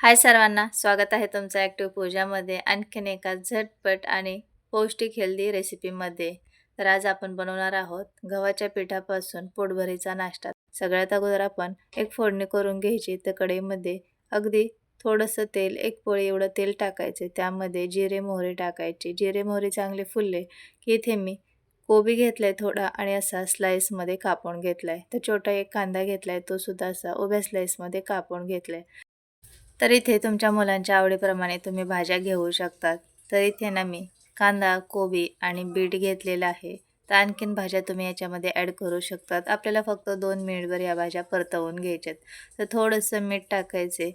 हाय सर्वांना स्वागत आहे तुमचं ॲक्टिव्ह पूजामध्ये आणखीन एका झटपट आणि पौष्टिक हेल्दी रेसिपीमध्ये तर आज आपण बनवणार आहोत गव्हाच्या पिठापासून पोटभरीचा नाश्ता. सगळ्यात अगोदर आपण एक फोडणी करून घ्यायची. तर कढईमध्ये अगदी थोडंसं तेल एक पोळी एवढं तेल टाकायचे. त्यामध्ये जिरे मोहरी टाकायचे. जिरे मोहरी चांगले फुलले की इथे मी कोबी घेतला आहे थोडा आणि असा स्लाईसमध्ये कापून घेतला आहे तर छोटा एक कांदा घेतला आहे तो सुद्धा असा उभ्या स्लाईसमध्ये कापून घेतला आहे तर इथे तुमच्या मुलांच्या आवडीप्रमाणे तुम्ही भाज्या घेऊ शकतात. तर इथे ना मी कांदा कोबी आणि बीट घेतलेला आहे. तर आणखीन भाज्या तुम्ही याच्यामध्ये ॲड करू शकतात. आपल्याला फक्त दोन मिनिटभर या भाज्या परतवून घ्यायच्यात. तर थोडंसं मीठ टाकायचे.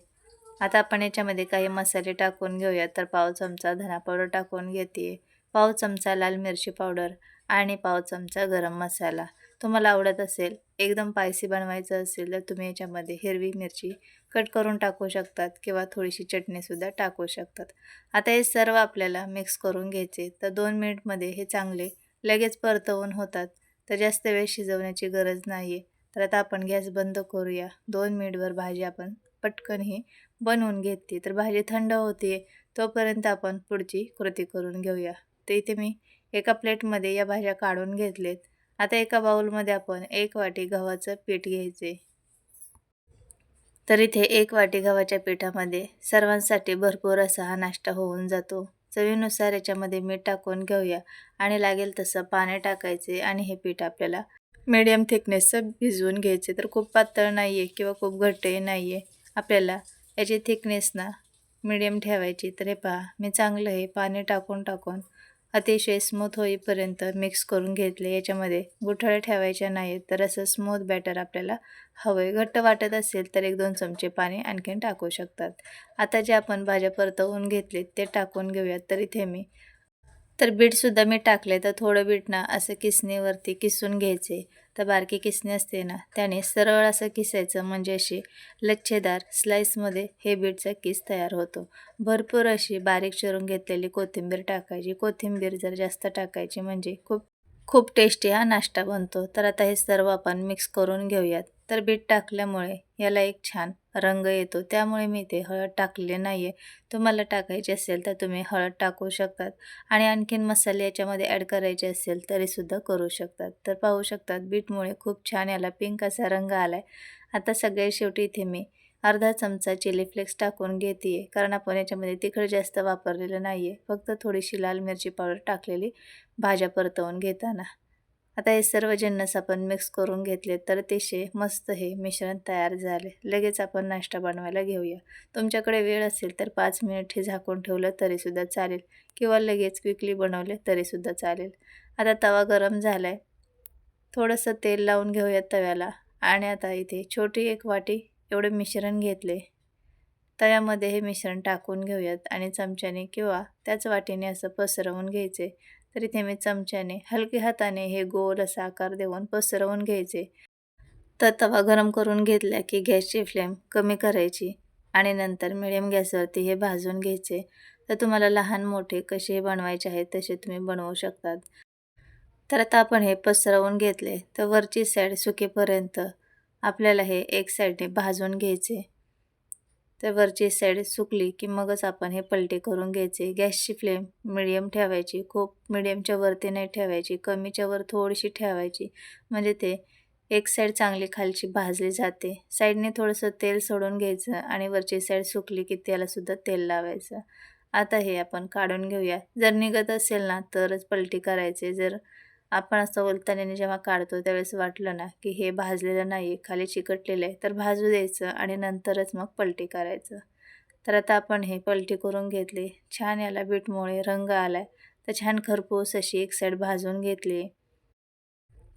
आता आपण याच्यामध्ये काही मसाले टाकून घेऊयात. तर पाव चमचा धना पावडर टाकून घेते. पाव चमचा लाल मिरची पावडर आणि पाव चमचा गरम मसाला. तुम्हाला आवडत असेल एकदम पायसी बनवायचं असेल तर तुम्ही याच्यामध्ये हिरवी मिरची कट करून टाकू शकतात किंवा थोडीशी चटणीसुद्धा टाकू शकतात. आता हे सर्व आपल्याला मिक्स करून घ्यायचे तर दोन मिनिटमध्ये हे चांगले लगेच परतवून होतात. तर जास्त वेळ शिजवण्याची गरज नाही आहे तर आता आपण गॅस बंद करूया. दोन मिनिटभर भाजी आपण पटकन ही बनवून घेते तर भाजी थंड होते तोपर्यंत आपण पुढची कृती करून घेऊया. तर इथे मी एका प्लेटमध्ये या भाज्या काढून घेतलेत. आता एका बाऊलमध्ये आपण एक वाटी गव्हाचं पीठ घ्यायचे. तर इथे एक वाटी गव्हाच्या पिठामध्ये सर्वांसाठी भरपूर असा हा नाश्ता होऊन जातो. चवीनुसार याच्यामध्ये मीठ टाकून घेऊया आणि लागेल तसं पाणी टाकायचे आणि हे पीठ आपल्याला मीडियम थिकनेसचं भिजवून घ्यायचे. तर खूप पातळ नाही आहे किंवा खूप घट्टही नाही आहे आपल्याला याची थिकनेस ना मीडियम ठेवायची. तर हे पहा मी चांगलं हे पाणी टाकून टाकून अतिशय स्मूथ होईपर्यंत मिक्स करून घेतले. याच्यामध्ये गुठळे ठेवायच्या नाहीत. तर असं स्मूथ बॅटर आपल्याला हवं. घट्ट वाटत असेल तर एक दोन चमचे पाणी आणखीन टाकू शकतात. आता जे आपण भाज्या परतवून घेतले ते टाकून घेऊयात. तर इथे मी तर बीटसुद्धा मी टाकले तर थोडं बीट ना असं किसणीवरती किसून घ्यायचे. तर बारकी किसणी असते ना त्याने सरळ असं किसायचं. म्हणजे अशी लच्छेदार स्लाईसमध्ये हे बीटचा किस तयार होतो. भरपूर अशी बारीक चिरून घेतलेली कोथिंबीर टाकायची. कोथिंबीर जर जास्त टाकायची म्हणजे खूप खूप टेस्टी हा नाश्ता बनतो. तर आता हे सर्व आपण मिक्स करून घेऊयात. तर बीट टाकल्यामुळे याला एक छान रंग येतो. त्यामुळे मी ते हळद टाकले नाही आहे तुम्हाला टाकायचे असेल तर तुम्ही हळद टाकू शकतात. आणि आणखीन मसाले याच्यामध्ये ॲड करायचे असेल तरीसुद्धा करू शकतात. तर पाहू शकतात बीटमुळे खूप छान याला पिंक असा रंग आला आहे आता सगळे शेवटी इथे मी अर्धा चमचा चिली फ्लेक्स टाकून घेते आहे कारण आपण याच्यामध्ये तिखट जास्त वापरलेलं नाही आहे फक्त थोडीशी लाल मिरची पावडर टाकलेली भाज्या परतवून घेताना. आता हे सर्व जिन्नस आपण मिक्स करून घेतले तर अतिशय मस्त हे मिश्रण तयार झाले. लगेच आपण नाश्ता बनवायला घेऊया. तुमच्याकडे वेळ असेल तर पाच मिनिट हे झाकून ठेवलं तरीसुद्धा चालेल. किंवा लगेच क्विकली बनवले तरीसुद्धा चालेल. आता तवा गरम झाला आहे थोडंसं तेल लावून घेऊया तव्याला. आणि आता इथे छोटी एक वाटी एवढे मिश्रण घेतले. तव्यामध्ये हे मिश्रण टाकून घेऊयात आणि चमच्याने किंवा त्याच वाटीने असं पसरवून घ्यायचे. तर इथे मी चमच्याने हलके हाताने हे गोल असा आकार देऊन पसरवून घ्यायचे. तर तवा गरम करून घेतला की गॅसची फ्लेम कमी करायची आणि नंतर मिडियम गॅसवरती हे भाजून घ्यायचे. तर तुम्हाला लहान मोठे कसे बनवायचे आहेत तसे तुम्ही बनवू शकतात. तर आता आपण हे पसरवून घेतले. तर वरची साईड सुकेपर्यंत आपल्याला हे एक साईडने भाजून घ्यायचे. तर वरची साईड सुकली की मगच आपण हे पलटी करून घ्यायचे. गॅसची फ्लेम मिडियम ठेवायची खूप मिडियमच्या वरती नाही ठेवायची कमीच्या वर थोडीशी ठेवायची. म्हणजे ते एक साईड चांगली खालची भाजली जाते. साईडने थोडंसं तेल सोडून घ्यायचं आणि वरची साईड सुकली की त्यालासुद्धा तेल लावायचं. आता हे आपण काढून घेऊया. जर निघत असेल ना तरच पलटी करायचे. जर आपण असं ओलताने जेव्हा काढतो त्यावेळेस वाटलं ना की हे भाजलेलं नाही खाली चिकटलेलं आहे तर भाजू द्यायचं आणि नंतरच मग पलटी करायचं. तर आता आपण हे पलटी करून घेतले. छान याला बीटमुळे रंग आला आहे तर छान खरपूस अशी एक साईड भाजून घेतली.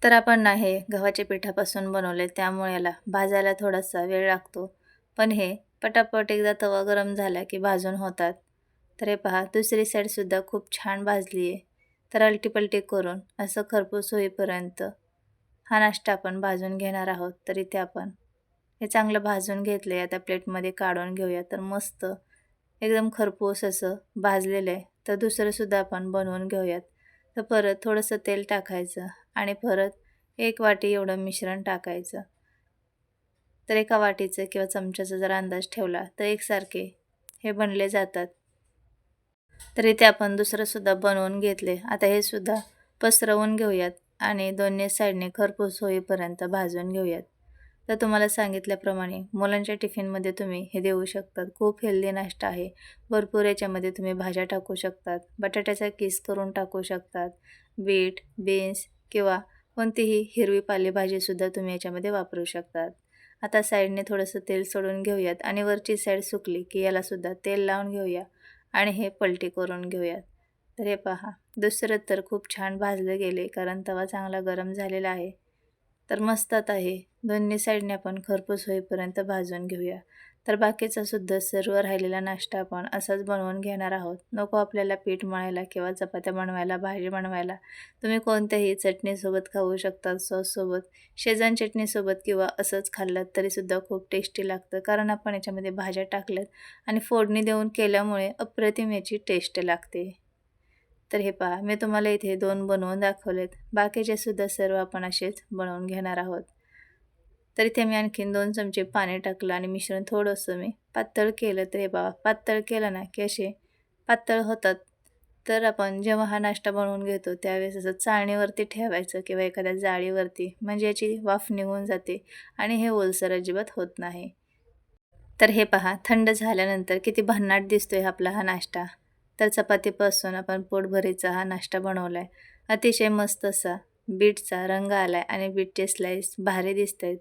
तर आपण ना हे गव्हाच्या पिठापासून बनवले त्यामुळे याला भाजायला थोडासा वेळ लागतो. पण हे पटापट एकदा तवा गरम झाला की भाजून होतात. तर हे पहा दुसरी साईडसुद्धा खूप छान भाजली आहे तर अलटीपलटी करून असं खरपूस होईपर्यंत हा नाश्ता आपण भाजून घेणार आहोत तर इथे आपण हे चांगलं भाजून घेतलं आहे आता प्लेटमध्ये काढून घेऊया. तर मस्त एकदम खरपूस असं भाजलेलं आहे. तर दुसरंसुद्धा आपण बनवून घेऊयात. तर परत थोडंसं तेल टाकायचं आणि परत एक वाटी एवढं मिश्रण टाकायचं. तर एका वाटीचं किंवा चमच्याचा जर अंदाज ठेवला तर एकसारखे हे बनले जातात. तर इथे आपण दुसरंसुद्धा बनवून घेतले. आता हे सुद्धा पसरवून घेऊयात आणि दोन्ही साईडने खरपूस होईपर्यंत भाजून घेऊयात. तर तुम्हाला सांगितल्याप्रमाणे मुलांच्या टिफिनमध्ये तुम्ही हे देऊ शकतात. खूप हेल्दी नाश्ता आहे. भरपूर याच्यामध्ये तुम्ही भाज्या टाकू शकतात. बटाट्याचा किस करून टाकू शकतात. बीट बीन्स किंवा कोणतीही हिरवी पालेभाजीसुद्धा तुम्ही याच्यामध्ये वापरू शकतात. आता साईडने थोडंसं तेल सोडून घेऊयात आणि वरची साईड सुकली की यालासुद्धा तेल लावून घेऊया. आणि हे पलटी करून घेऊयात. तर हे पहा दुसरं तर खूप छान भाजले गेले कारण तवा चांगला गरम झालेला आहे. तर मस्त आता हे दोन्ही साईडने आपण खरपूस होईपर्यंत भाजून घेऊया. तर बाकीचा सुद्धा सर्व राहिलेला नाश्ता आपण असाच बनवून घेणार आहोत. नको आपल्याला पीठ मळायला किंवा चपात्या बनवायला भाजी बनवायला. तुम्ही कोणत्याही चटणीसोबत खाऊ शकता सॉससोबत शेजान चटणीसोबत किंवा असंच खाल्लं तरीसुद्धा खूप टेस्टी लागतं. कारण आपण याच्यामध्ये भाज्या टाकल्यात आणि फोडणी देऊन केल्यामुळे अप्रतिम याची टेस्ट लागते. तर हे पहा मी तुम्हाला इथे दोन बनवून दाखवलेत. बाकीचे सुद्धा सर्व आपण असेच बनवून घेणार आहोत. तर इथे मी आणखीन दोन चमचे पाणी टाकलं आणि मिश्रण थोडंसं मी पातळ केलं तर हे बाबा पातळ केलं ना की असे पातळ होतात. तर आपण जेव्हा हा नाश्ता बनवून घेतो त्यावेळेस असं चाळणीवरती ठेवायचं किंवा एखाद्या जाळीवरती म्हणजे याची वाफ निघून जाते आणि हे ओलसर अजिबात होत नाही. तर हे पहा थंड झाल्यानंतर किती भन्नाट दिसतोय आपला हा नाश्ता. तर चपातीपासून आपण पोटभरीचा हा नाश्ता बनवला आहे अतिशय मस्त असा बीटचा रंग आला आहे आणि बीटचे स्लाईस भारी दिसत आहेत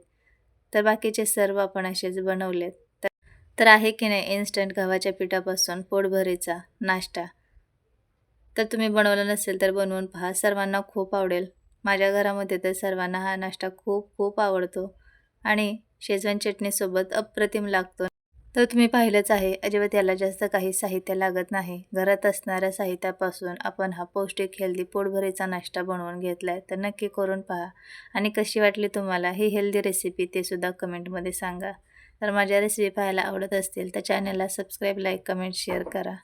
तर बाकीचे सर्व आपण असेच बनवलेत. तर तर आहे की नाही इन्स्टंट गव्हाच्या पिठापासून पोटभरीचा नाश्ता. तर तुम्ही बनवलं नसेल तर बनवून पहा. सर्वांना खूप आवडेल. माझ्या घरामध्ये तर सर्वांना हा नाश्ता खूप खूप आवडतो. आणि शेजवान चटणीसोबत अप्रतिम लागतो. तर तुम्ही पाहिलंच आहे अजिबात याला जास्त काही साहित्य लागत नाही. घरात असणाऱ्या साहित्यापासून आपण हा पौष्टिक हेल्दी पोटभरीचा नाश्ता बनवून घेतला आहे तर नक्की करून पहा. आणि कशी वाटली तुम्हाला ही हेल्दी रेसिपी ते सुद्धा कमेंटमध्ये सांगा. तर माझ्या रेसिपी पाहायला आवडत असतील तर चॅनलला सबस्क्राईब लाईक कमेंट शेअर करा.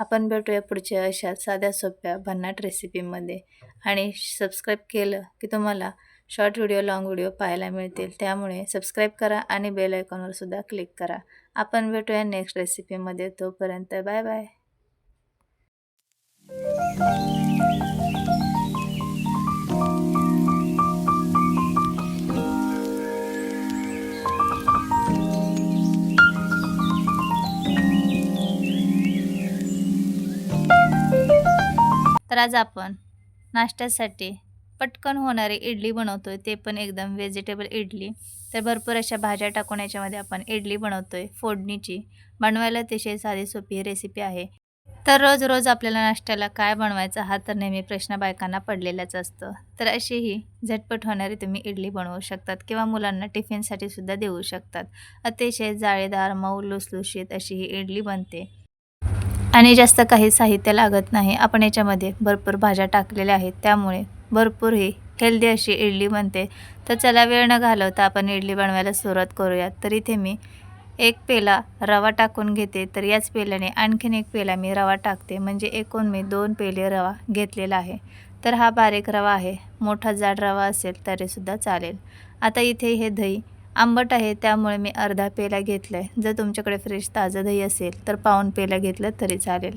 आपण भेटूया पुढच्या अशा साध्या सोप्या भन्नाट रेसिपीमध्ये आणि सबस्क्राईब केलं की तुम्हाला शॉर्ट व्हिडिओ लाँग व्हिडिओ पाहायला मिळतील. त्यामुळे सबस्क्राईब करा आणि बेल आयकॉनवर सुद्धा क्लिक करा. आपण भेटूया नेक्स्ट रेसिपीमध्ये तोपर्यंत बाय बाय तर आज आपण नाश्त्यासाठी पटकन होणारी इडली बनवतो आहे ते पण एकदम व्हेजिटेबल इडली. तर भरपूर अशा भाज्या टाकून याच्यामध्ये आपण इडली बनवतो आहे फोडणीची. बनवायला अतिशय साधी सोपी रेसिपी आहे. तर रोज रोज आपल्याला नाश्त्याला काय बनवायचं हा तर नेहमी प्रश्न बायकांना पडलेलाच असतं. तर अशी ही झटपट होणारी तुम्ही इडली बनवू शकतात किंवा मुलांना टिफिनसाठी सुद्धा देऊ शकतात. अतिशय जाळीदार मऊ लुसलुशीत अशी ही इडली बनते. आणि जास्त काही साहित्य लागत नाही. आपण याच्यामध्ये भरपूर भाज्या टाकलेल्या आहेत त्यामुळे भरपूर ही हेल्दी अशी इडली बनते. तर चला वेळ न घालवता आपण इडली बनवायला सुरुवात करूयात. तर इथे मी एक पेला रवा टाकून घेते. तर याच पेल्याने आणखीन एक पेला मी रवा टाकते. म्हणजे एकूण मी दोन पेले रवा घेतलेला आहे. तर हा बारीक रवा आहे. मोठा जाड रवा असेल तरीसुद्धा चालेल. आता इथे हे दही आंबट आहे. त्यामुळे मी अर्धा पेला घेतला आहे जर तुमच्याकडे फ्रेश ताजं दही असेल तर पाऊन पेला घेतलं तरी चालेल.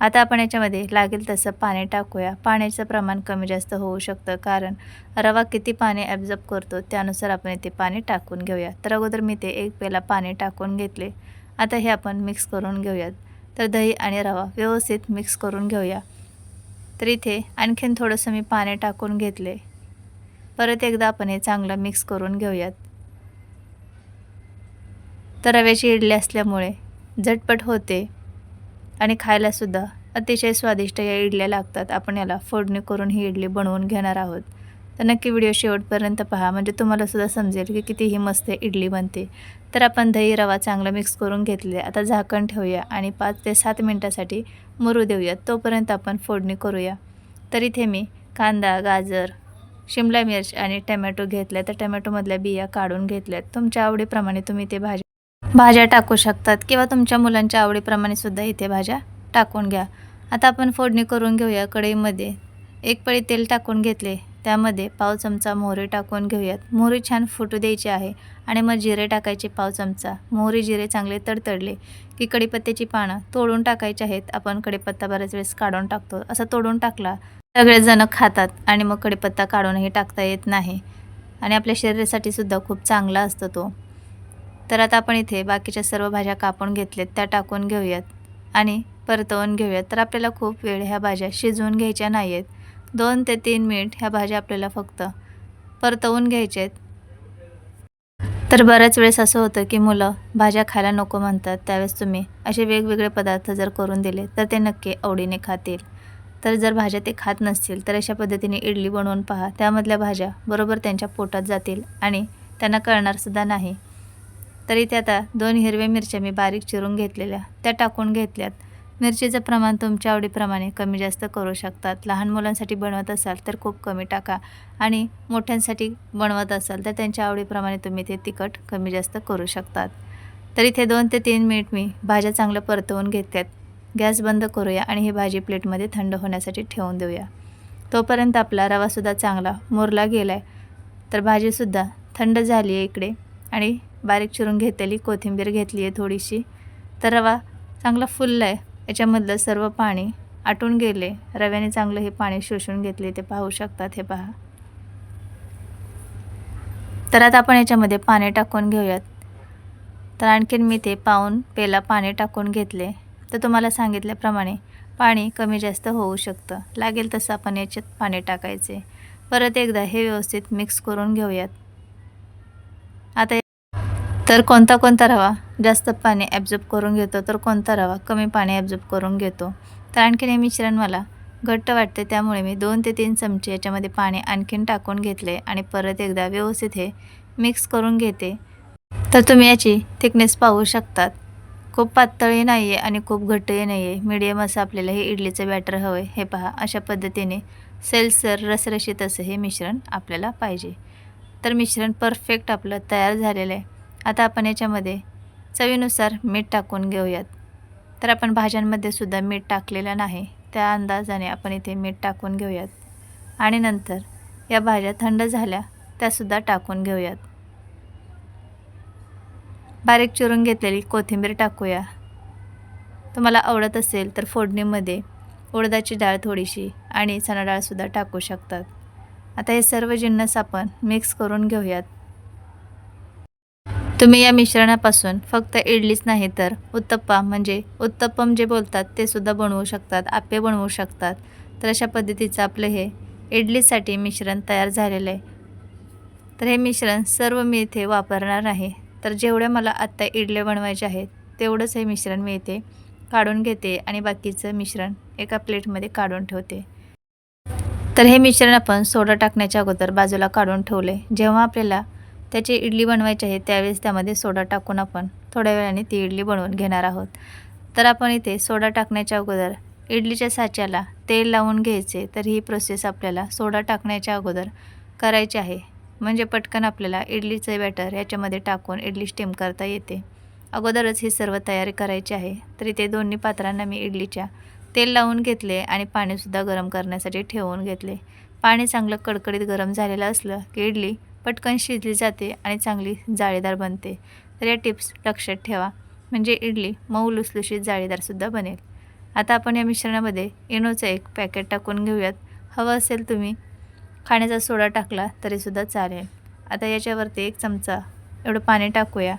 आता आपण याच्यामध्ये लागेल तसं पाणी टाकूया. पाण्याचं प्रमाण कमी जास्त होऊ शकतं कारण रवा किती पाणी ॲब्झॉर्ब करतो त्यानुसार आपण इथे पाणी टाकून घेऊया. तर अगोदर मी ते एक पेला पाणी टाकून घेतले. आता हे आपण मिक्स करून घेऊयात. तर दही आणि रवा व्यवस्थित मिक्स करून घेऊया. तर इथे आणखीन थोडंसं मी पाणी टाकून घेतले. परत एकदा आपण हे चांगलं मिक्स करून घेऊयात. तर रव्याची इडली असल्यामुळे झटपट होते. आणि खायलासुद्धा अतिशय स्वादिष्ट या इडल्या लागतात. आपण याला फोडणी करून ही इडली बनवून घेणार आहोत. तर नक्की व्हिडिओ शेवटपर्यंत पहा. म्हणजे तुम्हालासुद्धा समजेल की किती ही मस्त इडली बनते. तर आपण दही रवा चांगला मिक्स करून घेतले. आता झाकण ठेवूया आणि पाच ते सात मिनटासाठी मुरू देऊया. तोपर्यंत आपण फोडणी करूया. तर इथे मी कांदा गाजर शिमला मिरच आणि टमॅटो घेतल्या. तर टमॅटोमधल्या बिया काढून घेतल्यात. तुमच्या आवडीप्रमाणे तुम्ही ते भाज्या भाज्या टाकू शकतात किंवा तुमच्या मुलांच्या आवडीप्रमाणे सुद्धा इथे भाज्या टाकून घ्या. आता आपण फोडणी करून घेऊया कढईमध्ये. एक पळी तेल टाकून घेतले. त्यामध्ये पाव चमचा मोहरी टाकून घेऊयात. मोहरी छान फुटू द्यायची आहे आणि मग जिरे टाकायचे पाव चमचा. मोहरी जिरे चांगले तडतडले की कढीपत्त्याची पानं तोडून टाकायची आहेत. आपण कडीपत्ता बऱ्याच वेळेस काढून टाकतो. असं तोडून टाकला सगळेजणं खातात आणि मग कडीपत्ता काढूनही टाकता येत नाही. आणि आपल्या शरीरासाठी सुद्धा खूप चांगला असतो तो. तर आता आपण इथे बाकीच्या सर्व भाज्या कापून घेतल्यात त्या टाकून घेऊयात. आणि परतवून घेऊयात. तर आपल्याला खूप वेळ ह्या भाज्या शिजवून घ्यायच्या नाही आहेत दोन ते तीन मिनिट ह्या भाज्या आपल्याला फक्त परतवून घ्यायच्या आहेत तर बऱ्याच वेळेस असं होतं की मुलं भाज्या खायला नको म्हणतात. त्यावेळेस तुम्ही असे वेगवेगळे पदार्थ जर करून दिले तर ते नक्की आवडीने खातील. तर जर भाज्या ते खात नसतील तर अशा पद्धतीने इडली बनवून पहा. त्यामधल्या भाज्या बरोबर त्यांच्या पोटात जातील आणि त्यांना कळणारसुद्धा नाही. तर इथे आता दोन हिरव्या मिरच्या मी बारीक चिरून घेतलेल्या त्या टाकून घेतल्यात. मिरचीचं प्रमाण तुमच्या आवडीप्रमाणे कमी जास्त करू शकतात. लहान मुलांसाठी बनवत असाल तर खूप कमी टाका आणि मोठ्यांसाठी बनवत असाल तर त्यांच्या आवडीप्रमाणे तुम्ही ते तिखट कमी जास्त करू शकतात. तर इथे दोन ते तीन मिनिट मी भाज्या चांगल्या परतवून घेतल्यात. गॅस बंद करूया आणि ही भाजी प्लेटमध्ये थंड होण्यासाठी ठेवून देऊया. तोपर्यंत आपला रवासुद्धा चांगला मुरला गेला आहे तर भाजीसुद्धा थंड झाली आहे इकडे आणि बारीक चिरून घेतलेली कोथिंबीर घेतली आहे थोडीशी. तर रवा चांगला फुलला आहे याच्यामधलं सर्व पाणी आटून गेले. रव्याने चांगलं हे पाणी शोषून घेतले. ते पाहू शकतात हे पहा. तर आता आपण याच्यामध्ये पाणी टाकून घेऊयात. तर आणखीन मी ते पाहून पेला पाणी टाकून घेतले. तर तुम्हाला सांगितल्याप्रमाणे पाणी कमी जास्त होऊ शकतं. लागेल तसं आपण याच्यात पाणी टाकायचे. परत एकदा हे व्यवस्थित मिक्स करून घेऊयात. आता तर कोणता कोणता रवा? जास्त पाणी ॲब्झॉर्ब करून घेतो तर कोणता रवा? कमी पाणी ॲब्झॉर्ब करून घेतो. तर आणखीन हे मिश्रण मला घट्ट वाटते त्यामुळे मी दोन ते तीन चमचे याच्यामध्ये पाणी आणखीन टाकून घेतले आणि परत एकदा व्यवस्थित हे मिक्स करून घेते. तर तुम्ही याची थिकनेस पाहू शकतात. खूप पातळही नाही आहे आणि खूप घट्टही नाही आहे मीडियम असं आपल्याला हे इडलीचं बॅटर हवं आहे हे पहा अशा पद्धतीने सेलसर रसरशीत असं हे मिश्रण आपल्याला पाहिजे. तर मिश्रण परफेक्ट आपलं तयार झालेलं आहे. आता आपण याच्यामध्ये चवीनुसार मीठ टाकून घेऊयात. तर आपण भाज्यांमध्ये सुद्धा मीठ टाकलेलं नाही. त्या अंदाजाने आपण इथे मीठ टाकून घेऊयात. आणि नंतर या भाज्या थंड झाल्या त्यासुद्धा टाकून घेऊयात. बारीक चिरून घेतलेली कोथिंबीर टाकूया. तुम्हाला आवडत असेल तर फोडणीमध्ये उडदाची डाळ थोडीशी आणि चणा डाळसुद्धा टाकू शकतात. आता हे सर्व जिन्नस आपण मिक्स करून घेऊयात. तुम्ही या मिश्रणापासून फक्त इडलीच नाही तर उत्तप्पा म्हणजे उत्तप्पम जे बोलतात ते सुद्धा बनवू शकतात आप्पे बनवू शकतात. तर अशा पद्धतीचं आपलं हे इडलीसाठी मिश्रण तयार झालेलं आहे. तर हे मिश्रण सर्व मी इथे वापरणार आहे. तर जेवढ्या मला आत्ता इडले बनवायचे आहेत तेवढंच हे मिश्रण मी इथे काढून घेते आणि बाकीचं मिश्रण एका प्लेटमध्ये काढून ठेवते. तर हे मिश्रण आपण सोडा टाकण्याच्या अगोदर बाजूला काढून ठेवले. जेव्हा आपल्याला त्याची इडली बनवायची आहे त्यावेळेस त्यामध्ये सोडा टाकून आपण थोड्या वेळाने ती इडली बनवून घेणार आहोत. तर आपण इथे सोडा टाकण्याच्या अगोदर इडलीच्या साच्याला तेल लावून घ्यायचे तर ही प्रोसेस आपल्याला सोडा टाकण्याच्या अगोदर करायची आहे. म्हणजे पटकन आपल्याला इडलीचं बॅटर याच्यामध्ये टाकून इडली स्टीम करता येते. अगोदरच ही सर्व तयारी करायची आहे. तर इथे दोन्ही पात्रांना मी इडलीच्या तेल लावून घेतले आणि पाणीसुद्धा गरम करण्यासाठी ठेवून घेतले. पाणी चांगलं कडकडीत गरम झालेलं असलं की इडली पटकन शिजली जाते आणि चांगली जाळीदार बनते. तर या टिप्स लक्षात ठेवा. म्हणजे इडली मऊ लुसलुशीत जाळीदारसुद्धा बनेल. आता आपण या मिश्रणामध्ये इनोचं एक पॅकेट टाकून घेऊयात. हवं असेल तुम्ही खाण्याचा सोडा टाकला तरीसुद्धा चालेल. आता याच्यावरती एक चमचा एवढं पाणी टाकूया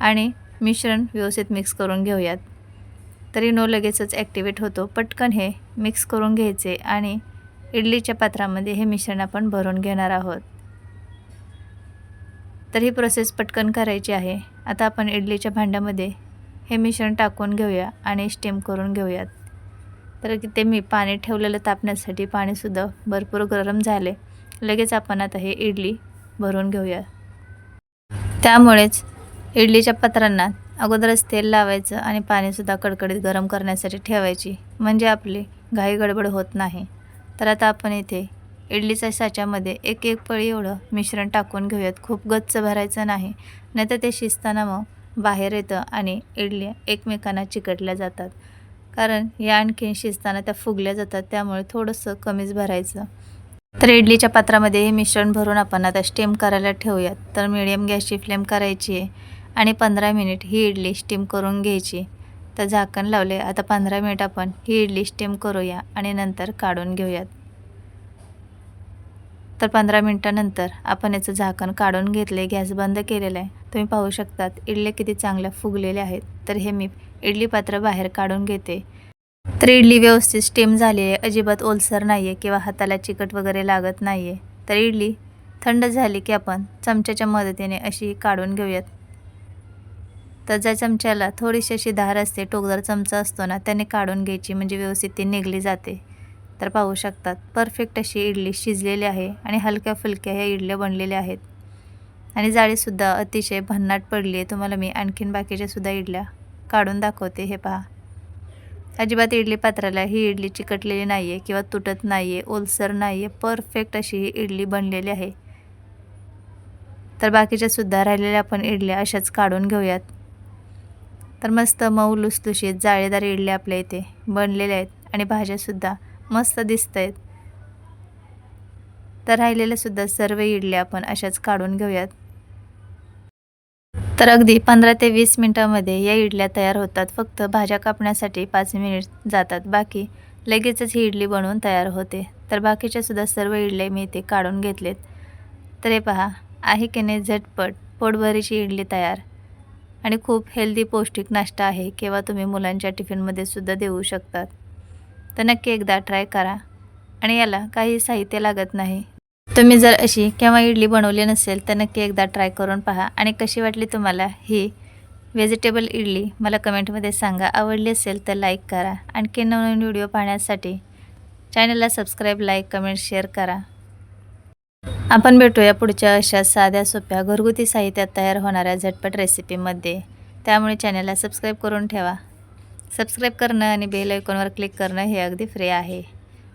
आणि मिश्रण व्यवस्थित मिक्स करून घेऊयात. तरी नो लगेचच ॲक्टिवेट होतो. पटकन हे मिक्स करून घ्यायचे आणि इडलीच्या पात्रामध्ये हे मिश्रण आपण भरून घेणार आहोत. तर ही प्रोसेस पटकन करायची आहे. आता आपण इडलीच्या भांड्यामध्ये हे मिश्रण टाकून घेऊया आणि स्टीम करून घेऊयात. तर ते मी पाणी ठेवलेलं तापण्यासाठी पाणीसुद्धा भरपूर गरम झाले. लगेच आपण आता हे इडली भरून घेऊया. त्यामुळेच इडलीच्या पत्रांना अगोदरच तेल लावायचं आणि पाणीसुद्धा कडकडीत गरम करण्यासाठी ठेवायची. म्हणजे आपली घाई गडबड होत नाही. तर आता आपण इथे इडलीच्या साच्यामध्ये एक एक पळी एवढं मिश्रण टाकून घेऊयात. खूप गच्च भरायचं नाही. नाहीतर ते शिजताना मग बाहेर येतं आणि इडल्या एकमेकांना चिकटल्या जातात. कारण या आणखीन शिजताना त्या फुगल्या जातात त्यामुळे थोडंसं कमीच भरायचं. तर इडलीच्या पात्रामध्ये हे मिश्रण भरून आपण आता स्टीम करायला ठेवूयात. तर मिडियम गॅसची फ्लेम करायची आहे आणि पंधरा मिनिट ही इडली स्टीम करून घ्यायची. तर झाकण लावले आता पंधरा मिनिट आपण ही इडली स्टीम करूया आणि नंतर काढून घेऊयात. तर पंधरा मिनटानंतर आपण याचं झाकण काढून घेतले गॅस बंद केलेला आहे. तुम्ही पाहू शकतात इडले किती चांगल्या फुगलेल्या आहेत. तर हे मी इडली पात्र बाहेर काढून घेते. तर इडली व्यवस्थित स्टीम झाली आहे. अजिबात ओलसर नाही आहे किंवा हाताला चिकट वगैरे लागत नाही आहे तर इडली थंड झाली की आपण चमच्याच्या मदतीने अशी काढून घेऊयात. तर ज्या चमच्याला थोडीशी अशी धार असते टोकदार चमचा असतो ना त्याने काढून घ्यायची. म्हणजे व्यवस्थित ती निघली जाते. तर पाहू शकतात. परफेक्ट अशी इडली शिजलेली आहे आणि हलक्या फुलक्या ह्या इडल्या बनलेल्या आहेत. आणि जाळीसुद्धा अतिशय भन्नाट पडली आहे. तुम्हाला मी आणखीन बाकीच्यासुद्धा इडल्या काढून दाखवते. हे पहा. अजिबात इडली पात्राला ही इडली चिकटलेली नाही आहे किंवा तुटत नाही आहे ओलसर नाही आहे परफेक्ट अशी ही इडली बनलेली आहे. तर बाकीच्यासुद्धा राहिलेल्या आपण इडल्या अशाच काढून घेऊयात. तर मस्त मऊ लुसलुशीत जाळेदार इडल्या आपल्या इथे बनलेल्या आहेत. आणि भाज्यासुद्धा मस्त दिसत आहेत तर राहिलेल्यासुद्धा सर्व इडल्या आपण अशाच काढून घेऊयात. तर अगदी पंधरा ते वीस मिनटामध्ये या इडल्या तयार होतात. फक्त भाज्या कापण्यासाठी पाच मिनिट जातात. बाकी लगेचच ही इडली बनवून तयार होते. तर बाकीच्यासुद्धा सर्व इडल्या मी इथे काढून घेतलेत. तर हे पहा आहे की नाही झटपट पोटभरीची इडली तयार. आणि खूप हेल्दी पौष्टिक नाश्ता आहे किंवा तुम्ही मुलांच्या टिफिनमध्ये सुद्धा देऊ शकतात. तर नक्की एकदा ट्राय करा. आणि याला काही साहित्य लागत नाही. तुम्ही जर अशी केव्हा इडली बनवली नसेल तर नक्की एकदा ट्राय करून पहा. आणि कशी वाटली तुम्हाला ही व्हेजिटेबल इडली? मला कमेंटमध्ये सांगा. आवडली असेल तर लाईक करा. आणखी नवनवीन व्हिडिओ पाहण्यासाठी चॅनलला सबस्क्राईब लाईक कमेंट शेअर करा. आपण भेटूया पुढच्या अशा साध्या सोप्या घरगुती साहित्यात तयार होणाऱ्या झटपट रेसिपीमध्ये. त्यामुळे चॅनलला सबस्क्राईब करून ठेवा. सबस्क्राईब करणं आणि बेल आयकॉनवर क्लिक करणं हे अगदी फ्री आहे.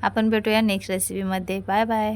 आपण भेटूया नेक्स्ट रेसिपीमध्ये बाय बाय